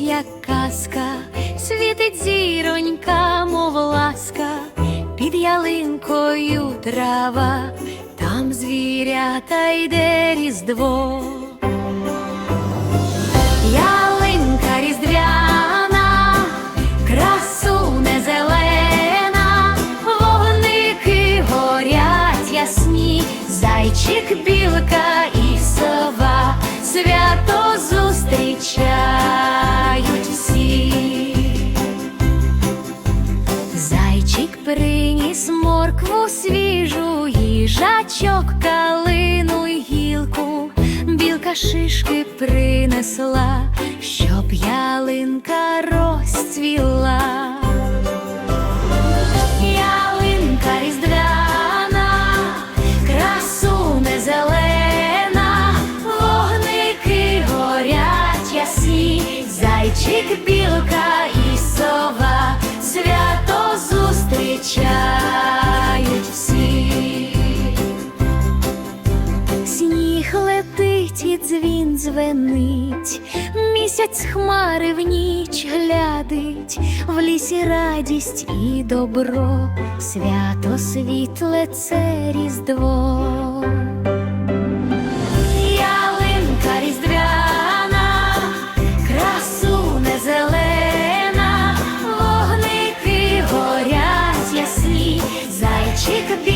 як казка, світить зіронька, мов ласка, під ялинкою трава, там звірята йде різдво. Ялинка різдвяна, красу не зелена, вогники горять ясні, зайчик, білка зустрічають всі. Зайчик приніс моркву свіжу, їжачок калину й гілку, білка шишки принесла, щоб ялинка розцвіла. Зайчик, білка і сова, свято зустрічають всі. Сніг летить і дзвін дзвенить, місяць хмари в ніч глядить, в лісі радість і добро, свято світле це різдво. Зелена,